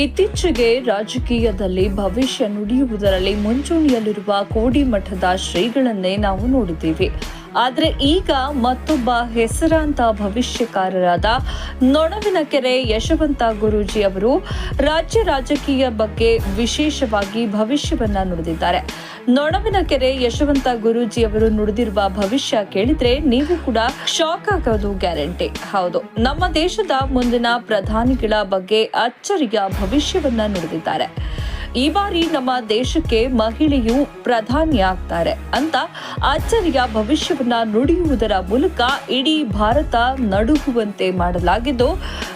ಇತ್ತೀಚೆಗೆ ರಾಜಕೀಯದಲ್ಲಿ ಭವಿಷ್ಯ ನುಡಿಯುವುದರಲ್ಲಿ ಮುಂಚೂಣಿಯಲ್ಲಿರುವ ಕೋಡಿಮಠದ ಶ್ರೀಗಳನ್ನೇ ನಾವು ನೋಡಿದ್ದೀವಿ. ಆದರೆ ಈಗ ಮತ್ತೊಬ್ಬ ಹೆಸರಾಂತ ಭವಿಷ್ಯಕಾರರಾದ ನೊಣವಿನಕೆರೆ ಯಶವಂತ ಗುರೂಜಿ ಅವರು ರಾಜ್ಯ ರಾಜಕೀಯ ಬಗ್ಗೆ ವಿಶೇಷವಾಗಿ ಭವಿಷ್ಯವನ್ನ ನುಡಿದಿದ್ದಾರೆ. ನೊಣವಿನಕೆರೆ ಯಶವಂತ ಗುರೂಜಿ ಅವರು ನುಡಿದಿರುವ ಭವಿಷ್ಯ ಕೇಳಿದ್ರೆ ನೀವು ಕೂಡ ಶಾಕ್ ಆಗೋದು ಗ್ಯಾರಂಟಿ. ಹೌದು, ನಮ್ಮ ದೇಶದ ಮುಂದಿನ ಪ್ರಧಾನಿಗಳ ಬಗ್ಗೆ ಅಚ್ಚರಿಯ ಭವಿಷ್ಯವನ್ನ ನುಡಿದಿದ್ದಾರೆ. ಈ ಬಾರಿ ನಮ್ಮ ದೇಶಕ್ಕೆ ಮಹಿಳೆಯು ಪ್ರಧಾನಿಯಾಗ್ತಾರೆ ಅಂತ ಅಚ್ಚರಿಯ ಭವಿಷ್ಯವನ್ನ ನುಡಿಯುವುದರ ಮೂಲಕ ಇಡೀ ಭಾರತ ನಡುಗುವಂತೆ ಮಾಡಲಾಗಿದ್ದು,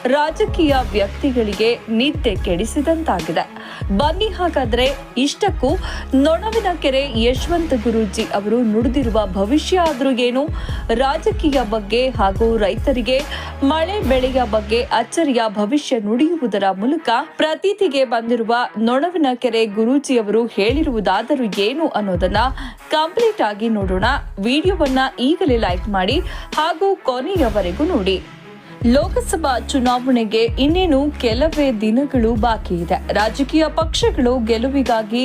ರಾಜಕೀಯ ವ್ಯಕ್ತಿಗಳಿಗೆ ನಿದ್ದೆ ಕೆಡಿಸಿದಂತಾಗಿದೆ. ಬನ್ನಿ ಹಾಗಾದ್ರೆ ಇಷ್ಟಕ್ಕೂ ನೊಣವಿನ ಕೆರೆ ಯಶವಂತ ಗುರೂಜಿ ಅವರು ನುಡಿದಿರುವ ಭವಿಷ್ಯ ಆದರೂ ಏನು? ರಾಜಕೀಯ ಬಗ್ಗೆ ಹಾಗೂ ರೈತರಿಗೆ ಮಳೆ ಬೆಳೆಯ ಬಗ್ಗೆ ಅಚ್ಚರಿಯ ಭವಿಷ್ಯ ನುಡಿಯುವುದರ ಮೂಲಕ ಪ್ರತೀತಿಗೆ ಬಂದಿರುವ ನೊಣವಿನ ಕೆರೆ ಗುರೂಜಿಯವರು ಹೇಳಿರುವುದಾದರೂ ಏನು ಅನ್ನೋದನ್ನ ಕಂಪ್ಲೀಟ್ ಆಗಿ ನೋಡೋಣ. ವಿಡಿಯೋವನ್ನ ಈಗಲೇ ಲೈಕ್ ಮಾಡಿ ಹಾಗೂ ಕೊನೆಯವರೆಗೂ ನೋಡಿ. ಲೋಕಸಭಾ ಚುನಾವಣೆಗೆ ಇನ್ನೇನು ಕೆಲವೇ ದಿನಗಳು ಬಾಕಿ ಇದೆ. ರಾಜಕೀಯ ಪಕ್ಷಗಳು ಗೆಲುವಿಗಾಗಿ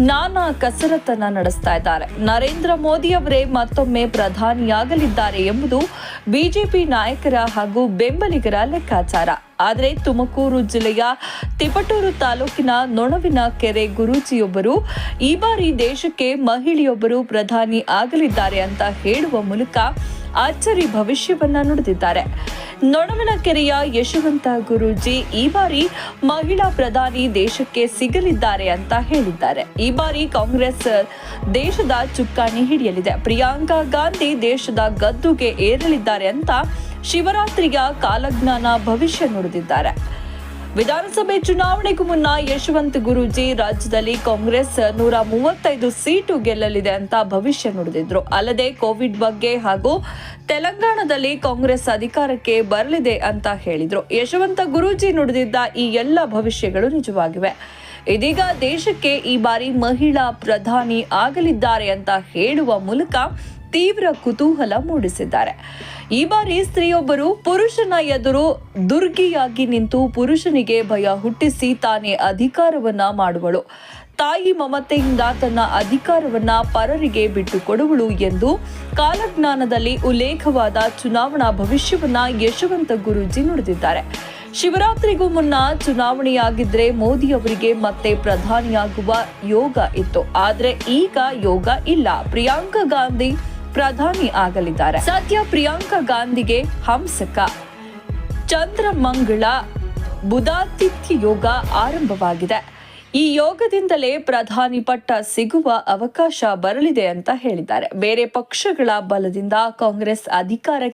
ನಾನಾ ಕಸರತ್ತನ್ನ ನಡೆಸ್ತಾ ಇದ್ದಾರೆ. ನರೇಂದ್ರ ಮೋದಿ ಅವರೇ ಮತ್ತೊಮ್ಮೆ ಪ್ರಧಾನಿಯಾಗಲಿದ್ದಾರೆ ಎಂಬುದು ಬಿಜೆಪಿ ನಾಯಕರ ಹಾಗೂ ಬೆಂಬಲಿಗರ ಲೆಕ್ಕಾಚಾರ. ಆದರೆ ತುಮಕೂರು ಜಿಲ್ಲೆಯ ತಿಪಟೂರು ತಾಲೂಕಿನ ನೊಣವಿನ ಕೆರೆ ಗುರೂಜಿಯೊಬ್ಬರು ಈ ಬಾರಿ ದೇಶಕ್ಕೆ ಮಹಿಳೆಯೊಬ್ಬರು ಪ್ರಧಾನಿ ಆಗಲಿದ್ದಾರೆ ಅಂತ ಹೇಳುವ ಮೂಲಕ ಅಚ್ಚರಿ ಭವಿಷ್ಯವನ್ನ ನುಡಿದಿದ್ದಾರೆ. ನೊಣವಿನ ಕೆರೆಯ ಯಶವಂತ ಗುರೂಜಿ ಈ ಬಾರಿ ಮಹಿಳಾ ಪ್ರಧಾನಿ ದೇಶಕ್ಕೆ ಸಿಗಲಿದ್ದಾರೆ ಅಂತ ಹೇಳಿದ್ದಾರೆ. ಈ ಬಾರಿ ಕಾಂಗ್ರೆಸ್ ದೇಶದ ಚುಕ್ಕಾಣಿ ಹಿಡಿಯಲಿದೆ. ಪ್ರಿಯಾಂಕಾ ಗಾಂಧಿ ದೇಶದ ಗದ್ದುಗೆ ಏರಲಿದ್ದಾರೆ ಅಂತ ಶಿವರಾತ್ರಿಯ ಕಾಲಜ್ಞಾನ ಭವಿಷ್ಯ ನುಡಿದಿದ್ದಾರೆ. ವಿಧಾನಸಭೆ ಚುನಾವಣೆಗೂ ಮುನ್ನ ಯಶವಂತ್ ಗುರೂಜಿ ರಾಜ್ಯದಲ್ಲಿ ಕಾಂಗ್ರೆಸ್ ನೂರ ಮೂವತ್ತೈದು ಸೀಟು ಗೆಲ್ಲಲಿದೆ ಅಂತ ಭವಿಷ್ಯ ನುಡಿದಿದ್ರು. ಅಲ್ಲದೆ ಕೋವಿಡ್ ಬಗ್ಗೆ ಹಾಗೂ ತೆಲಂಗಾಣದಲ್ಲಿ ಕಾಂಗ್ರೆಸ್ ಅಧಿಕಾರಕ್ಕೆ ಬರಲಿದೆ ಅಂತ ಹೇಳಿದ್ರು. ಯಶವಂತ ಗುರೂಜಿ ನುಡಿದಿದ್ದ ಈ ಎಲ್ಲ ಭವಿಷ್ಯಗಳು ನಿಜವಾಗಿವೆ. ಇದೀಗ ದೇಶಕ್ಕೆ ಈ ಬಾರಿ ಮಹಿಳಾ ಪ್ರಧಾನಿ ಆಗಲಿದ್ದಾರೆ ಅಂತ ಹೇಳುವ ಮೂಲಕ ತೀವ್ರ ಕುತೂಹಲ ಮೂಡಿಸಿದ್ದಾರೆ. ಈ ಬಾರಿ ಸ್ತ್ರೀಯೊಬ್ಬರು ಪುರುಷನ ಎದುರು ದುರ್ಗಿಯಾಗಿ ನಿಂತು ಪುರುಷನಿಗೆ ಭಯ ಹುಟ್ಟಿಸಿ ತಾನೇ ಅಧಿಕಾರವನ್ನ ಮಾಡುವಳು. ತಾಯಿ ಮಮತೆಯಿಂದ ತನ್ನ ಅಧಿಕಾರವನ್ನ ಪರರಿಗೆ ಬಿಟ್ಟುಕೊಡುವಳು ಎಂದು ಕಾಲಜ್ಞಾನದಲ್ಲಿ ಉಲ್ಲೇಖವಾದ ಚುನಾವಣಾ ಭವಿಷ್ಯವನ್ನ ಯಶವಂತ ಗುರೂಜಿ ನುಡಿದಿದ್ದಾರೆ. ಶಿವರಾತ್ರಿಗೂ ಮುನ್ನ ಚುನಾವಣೆಯಾಗಿದ್ರೆ ಮೋದಿ ಅವರಿಗೆ ಮತ್ತೆ ಪ್ರಧಾನಿಯಾಗುವ ಯೋಗ ಇತ್ತು. ಆದರೆ ಈಗ ಯೋಗ ಇಲ್ಲ. ಪ್ರಿಯಾಂಕಾ ಗಾಂಧಿ ಪ್ರಧಾನಿ ಆಗಲಿದ್ದಾರೆ. ಸದ್ಯ ಪ್ರಿಯಾಂಕಾ ಗಾಂಧಿಗೆ ಹಂಸಕ. ಚಂದ್ರಮಂಗಳ ಬುಧಾತಿಥ್ಯ ಯೋಗ ಆರಂಭವಾಗಿದೆ. ಈ ಯೋಗದಿಂದಲೇ ಪ್ರಧಾನಿ ಪಟ್ಟ ಸಿಗುವ ಅವಕಾಶ ಬರಲಿದೆ ಅಂತ ಹೇಳಿದ್ದಾರೆ. ಬೇರೆ ಪಕ್ಷಗಳ ಬಲದಿಂದ ಕಾಂಗ್ರೆಸ್ ಅಧಿಕಾರ